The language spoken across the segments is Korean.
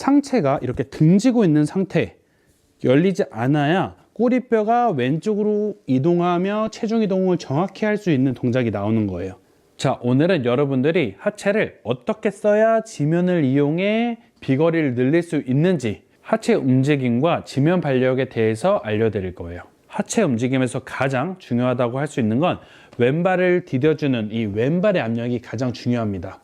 상체가 이렇게 등지고 있는 상태, 열리지 않아야 꼬리뼈가 왼쪽으로 이동하며 체중 이동을 정확히 할 수 있는 동작이 나오는 거예요. 자, 오늘은 여러분들이 하체를 어떻게 써야 지면을 이용해 비거리를 늘릴 수 있는지 하체 움직임과 지면 발력에 대해서 알려드릴 거예요. 하체 움직임에서 가장 중요하다고 할 수 있는 건 왼발을 디뎌주는 이 왼발의 압력이 가장 중요합니다.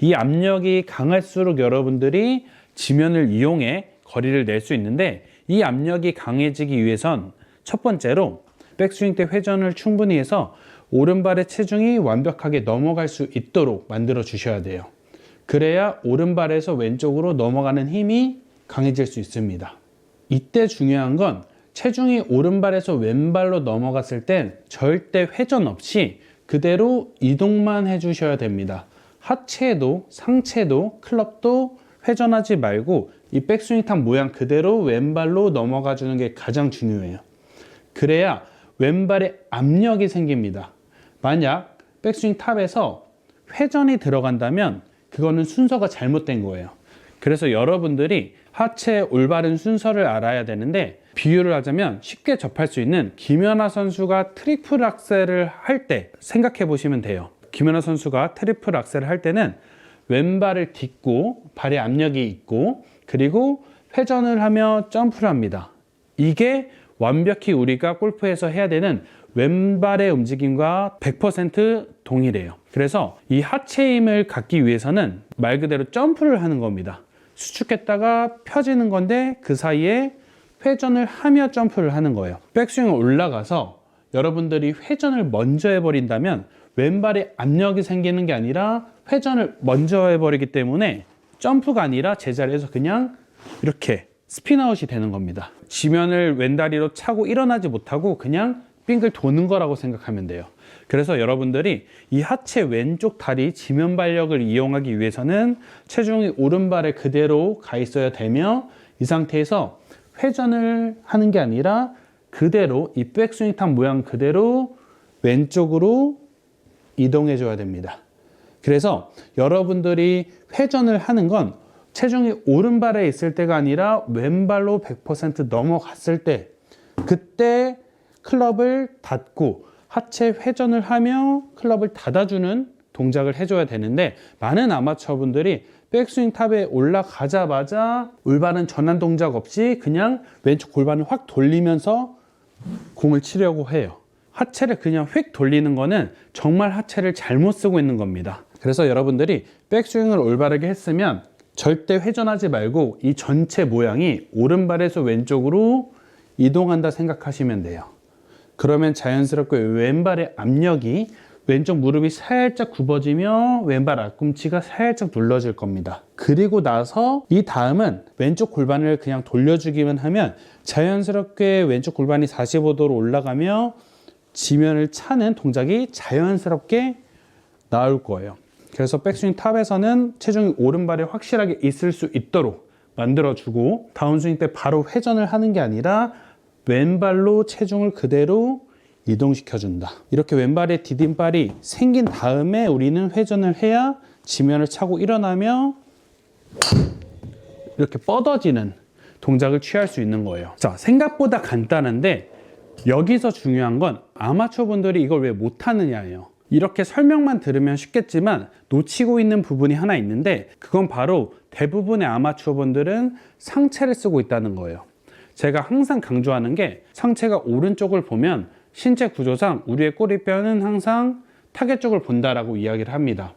이 압력이 강할수록 여러분들이 지면을 이용해 거리를 낼 수 있는데 이 압력이 강해지기 위해선 첫 번째로 백스윙 때 회전을 충분히 해서 오른발의 체중이 완벽하게 넘어갈 수 있도록 만들어 주셔야 돼요. 그래야 오른발에서 왼쪽으로 넘어가는 힘이 강해질 수 있습니다. 이때 중요한 건 체중이 오른발에서 왼발로 넘어갔을 땐 절대 회전 없이 그대로 이동만 해주셔야 됩니다. 하체도 상체도 클럽도 회전하지 말고 이 백스윙 탑 모양 그대로 왼발로 넘어가 주는 게 가장 중요해요. 그래야 왼발에 압력이 생깁니다. 만약 백스윙 탑에서 회전이 들어간다면 그거는 순서가 잘못된 거예요. 그래서 여러분들이 하체의 올바른 순서를 알아야 되는데 비유를 하자면 쉽게 접할 수 있는 김연아 선수가 트리플 악셀을 할 때 생각해 보시면 돼요. 김연아 선수가 트리플 악셀을 할 때는 왼발을 딛고 발에 압력이 있고 그리고 회전을 하며 점프를 합니다. 이게 완벽히 우리가 골프에서 해야 되는 왼발의 움직임과 100% 동일해요. 그래서 이 하체 힘을 갖기 위해서는 말 그대로 점프를 하는 겁니다. 수축했다가 펴지는 건데 그 사이에 회전을 하며 점프를 하는 거예요. 백스윙을 올라가서 여러분들이 회전을 먼저 해버린다면 왼발에 압력이 생기는 게 아니라 회전을 먼저 해버리기 때문에 점프가 아니라 제자리에서 그냥 이렇게 스피나웃이 되는 겁니다. 지면을 왼다리로 차고 일어나지 못하고 그냥 빙글 도는 거라고 생각하면 돼요. 그래서 여러분들이 이 하체 왼쪽 다리 지면 발력을 이용하기 위해서는 체중이 오른발에 그대로 가 있어야 되며 이 상태에서 회전을 하는 게 아니라 그대로 이 백스윙 탑 모양 그대로 왼쪽으로 이동해 줘야 됩니다. 그래서 여러분들이 회전을 하는 건 체중이 오른발에 있을 때가 아니라 왼발로 100% 넘어갔을 때 그때 클럽을 닫고 하체 회전을 하며 클럽을 닫아주는 동작을 해줘야 되는데 많은 아마추어분들이 백스윙 탑에 올라가자마자 올바른 전환 동작 없이 그냥 왼쪽 골반을 확 돌리면서 공을 치려고 해요. 하체를 그냥 휙 돌리는 거는 정말 하체를 잘못 쓰고 있는 겁니다. 그래서 여러분들이 백스윙을 올바르게 했으면 절대 회전하지 말고 이 전체 모양이 오른발에서 왼쪽으로 이동한다 생각하시면 돼요. 그러면 자연스럽게 왼발의 압력이 왼쪽 무릎이 살짝 굽어지며 왼발 앞꿈치가 살짝 눌러질 겁니다. 그리고 나서 이 다음은 왼쪽 골반을 그냥 돌려주기만 하면 자연스럽게 왼쪽 골반이 45도로 올라가며 지면을 차는 동작이 자연스럽게 나올 거예요. 그래서 백스윙 탑에서는 체중이 오른발에 확실하게 있을 수 있도록 만들어주고 다운스윙 때 바로 회전을 하는 게 아니라 왼발로 체중을 그대로 이동시켜준다. 이렇게 왼발에 디딤발이 생긴 다음에 우리는 회전을 해야 지면을 차고 일어나며 이렇게 뻗어지는 동작을 취할 수 있는 거예요. 자, 생각보다 간단한데 여기서 중요한 건 아마추어 분들이 이걸 왜 못하느냐예요. 이렇게 설명만 들으면 쉽겠지만 놓치고 있는 부분이 하나 있는데 그건 바로 대부분의 아마추어 분들은 상체를 쓰고 있다는 거예요. 제가 항상 강조하는 게 상체가 오른쪽을 보면 신체 구조상 우리의 꼬리뼈는 항상 타겟 쪽을 본다라고 이야기를 합니다.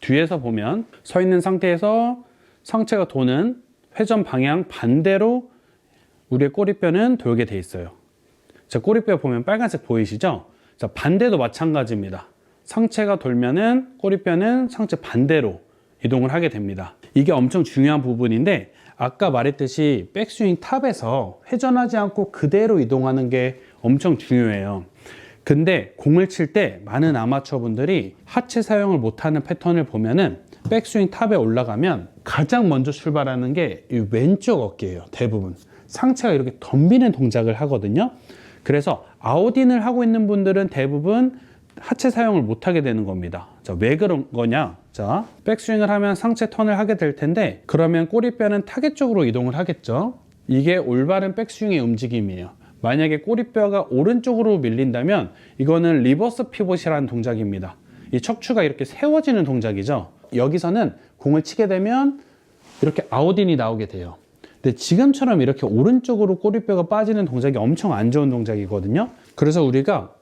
뒤에서 보면 서 있는 상태에서 상체가 도는 회전 방향 반대로 우리의 꼬리뼈는 돌게 돼 있어요. 자, 꼬리뼈 보면 빨간색 보이시죠? 자, 반대도 마찬가지입니다. 상체가 돌면은 꼬리뼈는 상체 반대로 이동을 하게 됩니다. 이게 엄청 중요한 부분인데 아까 말했듯이 백스윙 탑에서 회전하지 않고 그대로 이동하는 게 엄청 중요해요. 근데 공을 칠 때 많은 아마추어 분들이 하체 사용을 못하는 패턴을 보면은 백스윙 탑에 올라가면 가장 먼저 출발하는 게 이 왼쪽 어깨예요. 대부분 상체가 이렇게 덤비는 동작을 하거든요. 그래서 아웃인을 하고 있는 분들은 대부분 하체 사용을 못하게 되는 겁니다. 자, 왜 그런 거냐? 자, 백스윙을 하면 상체 턴을 하게 될 텐데 그러면 꼬리뼈는 타겟 쪽으로 이동을 하겠죠. 이게 올바른 백스윙의 움직임이에요. 만약에 꼬리뼈가 오른쪽으로 밀린다면 이거는 리버스 피봇이라는 동작입니다. 이 척추가 이렇게 세워지는 동작이죠. 여기서는 공을 치게 되면 이렇게 아웃인이 나오게 돼요. 근데 지금처럼 이렇게 오른쪽으로 꼬리뼈가 빠지는 동작이 엄청 안 좋은 동작이거든요. 그래서 우리가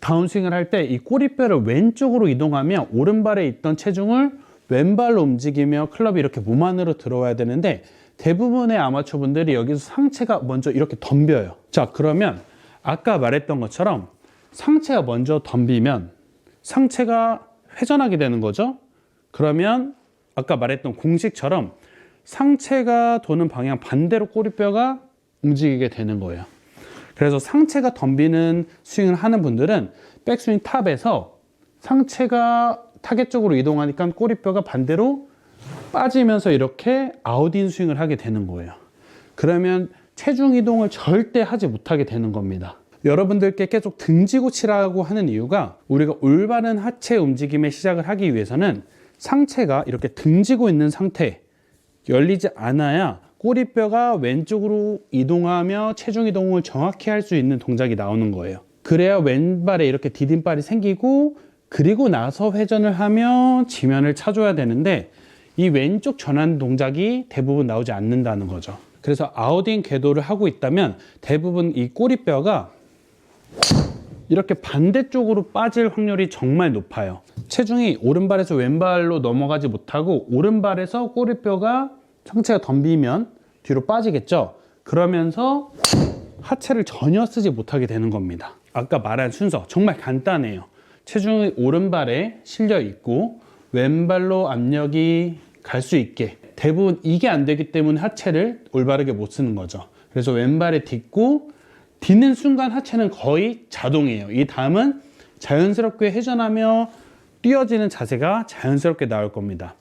다운스윙을 할 때 이 꼬리뼈를 왼쪽으로 이동하며 오른발에 있던 체중을 왼발로 움직이며 클럽이 이렇게 몸 안으로 들어와야 되는데 대부분의 아마추어 분들이 여기서 상체가 먼저 이렇게 덤벼요. 자, 그러면 아까 말했던 것처럼 상체가 먼저 덤비면 상체가 회전하게 되는 거죠. 그러면 아까 말했던 공식처럼 상체가 도는 방향 반대로 꼬리뼈가 움직이게 되는 거예요. 그래서 상체가 덤비는 스윙을 하는 분들은 백스윙 탑에서 상체가 타겟 쪽으로 이동하니까 꼬리뼈가 반대로 빠지면서 이렇게 아웃인 스윙을 하게 되는 거예요. 그러면 체중 이동을 절대 하지 못하게 되는 겁니다. 여러분들께 계속 등지고 치라고 하는 이유가 우리가 올바른 하체 움직임의 시작을 하기 위해서는 상체가 이렇게 등지고 있는 상태, 열리지 않아야 꼬리뼈가 왼쪽으로 이동하며 체중 이동을 정확히 할 수 있는 동작이 나오는 거예요. 그래야 왼발에 이렇게 디딤발이 생기고 그리고 나서 회전을 하며 지면을 차줘야 되는데 이 왼쪽 전환 동작이 대부분 나오지 않는다는 거죠. 그래서 아웃인 궤도를 하고 있다면 대부분 이 꼬리뼈가 이렇게 반대쪽으로 빠질 확률이 정말 높아요. 체중이 오른발에서 왼발로 넘어가지 못하고 오른발에서 꼬리뼈가 상체가 덤비면 뒤로 빠지겠죠. 그러면서 하체를 전혀 쓰지 못하게 되는 겁니다. 아까 말한 순서 정말 간단해요. 체중이 오른발에 실려 있고 왼발로 압력이 갈 수 있게 대부분 이게 안 되기 때문에 하체를 올바르게 못 쓰는 거죠. 그래서 왼발에 딛고 딛는 순간 하체는 거의 자동이에요. 이 다음은 자연스럽게 회전하며 뛰어지는 자세가 자연스럽게 나올 겁니다.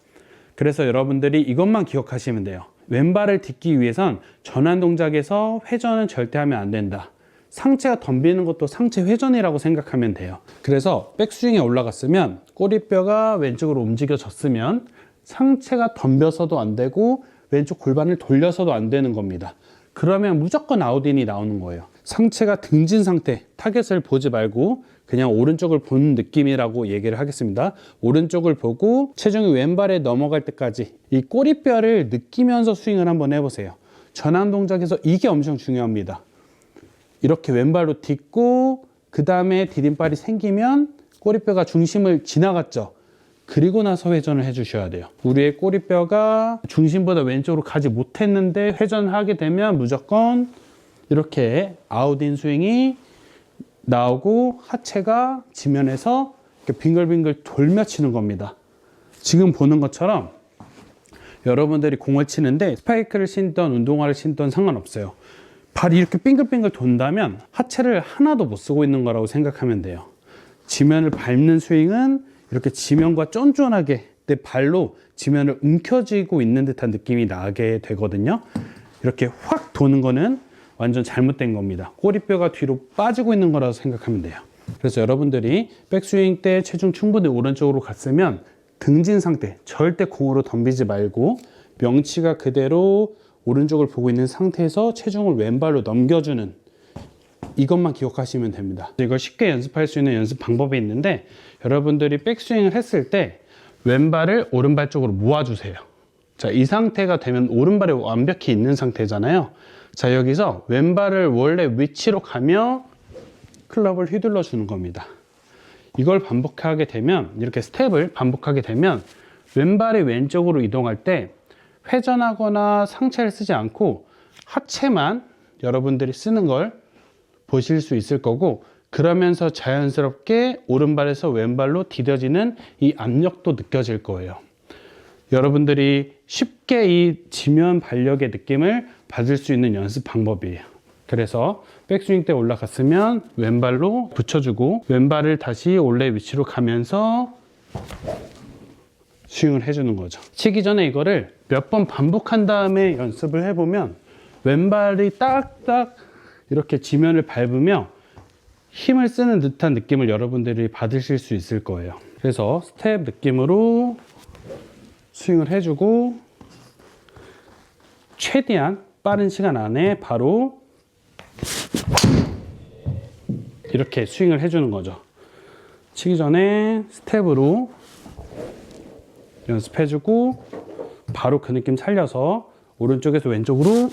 그래서 여러분들이 이것만 기억하시면 돼요. 왼발을 딛기 위해선 전환 동작에서 회전은 절대 하면 안 된다. 상체가 덤비는 것도 상체 회전이라고 생각하면 돼요. 그래서 백스윙에 올라갔으면 꼬리뼈가 왼쪽으로 움직여졌으면 상체가 덤벼서도 안 되고 왼쪽 골반을 돌려서도 안 되는 겁니다. 그러면 무조건 아웃인이 나오는 거예요. 상체가 등진 상태, 타겟을 보지 말고 그냥 오른쪽을 보는 느낌이라고 얘기를 하겠습니다. 오른쪽을 보고 체중이 왼발에 넘어갈 때까지 이 꼬리뼈를 느끼면서 스윙을 한번 해보세요. 전환 동작에서 이게 엄청 중요합니다. 이렇게 왼발로 딛고 그 다음에 디딤발이 생기면 꼬리뼈가 중심을 지나갔죠. 그리고 나서 회전을 해주셔야 돼요. 우리의 꼬리뼈가 중심보다 왼쪽으로 가지 못했는데 회전하게 되면 무조건 이렇게 아웃인 스윙이 나오고 하체가 지면에서 이렇게 빙글빙글 돌며 치는 겁니다. 지금 보는 것처럼 여러분들이 공을 치는데 스파이크를 신던 운동화를 신던 상관없어요. 발이 이렇게 빙글빙글 돈다면 하체를 하나도 못 쓰고 있는 거라고 생각하면 돼요. 지면을 밟는 스윙은 이렇게 지면과 쫀쫀하게 내 발로 지면을 움켜쥐고 있는 듯한 느낌이 나게 되거든요. 이렇게 확 도는 거는 완전 잘못된 겁니다. 꼬리뼈가 뒤로 빠지고 있는 거라고 생각하면 돼요. 그래서 여러분들이 백스윙 때 체중 충분히 오른쪽으로 갔으면 등진 상태, 절대 공으로 덤비지 말고 명치가 그대로 오른쪽을 보고 있는 상태에서 체중을 왼발로 넘겨주는 이것만 기억하시면 됩니다. 이걸 쉽게 연습할 수 있는 연습 방법이 있는데 여러분들이 백스윙을 했을 때 왼발을 오른발 쪽으로 모아주세요. 자, 이 상태가 되면 오른발이 완벽히 있는 상태잖아요. 자, 여기서 왼발을 원래 위치로 가며 클럽을 휘둘러 주는 겁니다. 이걸 반복하게 되면 이렇게 스텝을 반복하게 되면 왼발이 왼쪽으로 이동할 때 회전하거나 상체를 쓰지 않고 하체만 여러분들이 쓰는 걸 보실 수 있을 거고 그러면서 자연스럽게 오른발에서 왼발로 디뎌지는 이 압력도 느껴질 거예요. 여러분들이 쉽게 이 지면 발력의 느낌을 받을 수 있는 연습 방법이에요. 그래서 백스윙 때 올라갔으면 왼발로 붙여주고 왼발을 다시 원래 위치로 가면서 스윙을 해주는 거죠. 치기 전에 이거를 몇 번 반복한 다음에 연습을 해보면 왼발이 딱딱 이렇게 지면을 밟으며 힘을 쓰는 듯한 느낌을 여러분들이 받으실 수 있을 거예요. 그래서 스텝 느낌으로 스윙을 해주고 최대한 빠른 시간 안에 바로 이렇게 스윙을 해주는 거죠. 치기 전에 스텝으로 연습해주고 바로 그 느낌 살려서 오른쪽에서 왼쪽으로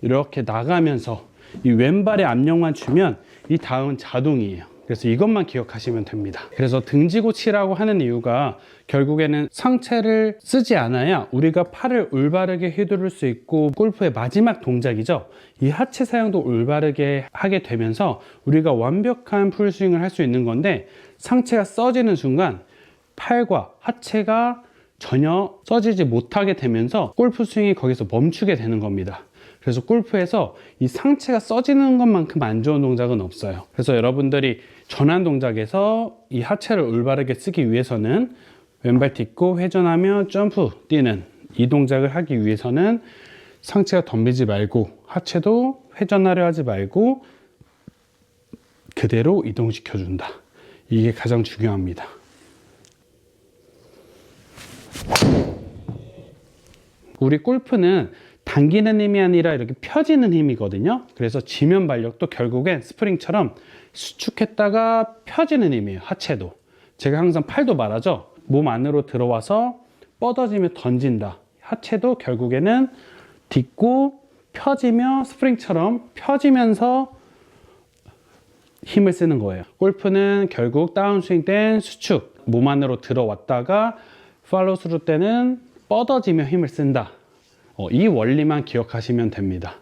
이렇게 나가면서 이 왼발의 압력만 주면 이 다음은 자동이에요. 그래서 이것만 기억하시면 됩니다. 그래서 등지고 치라고 하는 이유가 결국에는 상체를 쓰지 않아야 우리가 팔을 올바르게 휘두를 수 있고 골프의 마지막 동작이죠. 이 하체 사용도 올바르게 하게 되면서 우리가 완벽한 풀스윙을 할 수 있는 건데 상체가 써지는 순간 팔과 하체가 전혀 써지지 못하게 되면서 골프 스윙이 거기서 멈추게 되는 겁니다. 그래서 골프에서 이 상체가 써지는 것만큼 안 좋은 동작은 없어요. 그래서 여러분들이 전환 동작에서 이 하체를 올바르게 쓰기 위해서는 왼발 딛고 회전하며 점프 뛰는 이 동작을 하기 위해서는 상체가 덤비지 말고 하체도 회전하려 하지 말고 그대로 이동시켜 준다. 이게 가장 중요합니다. 우리 골프는 당기는 힘이 아니라 이렇게 펴지는 힘이거든요. 그래서 지면 발력도 결국엔 스프링처럼 수축했다가 펴지는 힘이에요. 하체도. 제가 항상 팔도 말하죠. 몸 안으로 들어와서 뻗어지며 던진다. 하체도 결국에는 딛고 펴지며 스프링처럼 펴지면서 힘을 쓰는 거예요. 골프는 결국 다운스윙 땐 수축, 몸 안으로 들어왔다가 팔로우 스루 때는 뻗어지며 힘을 쓴다. 어, 이 원리만 기억하시면 됩니다.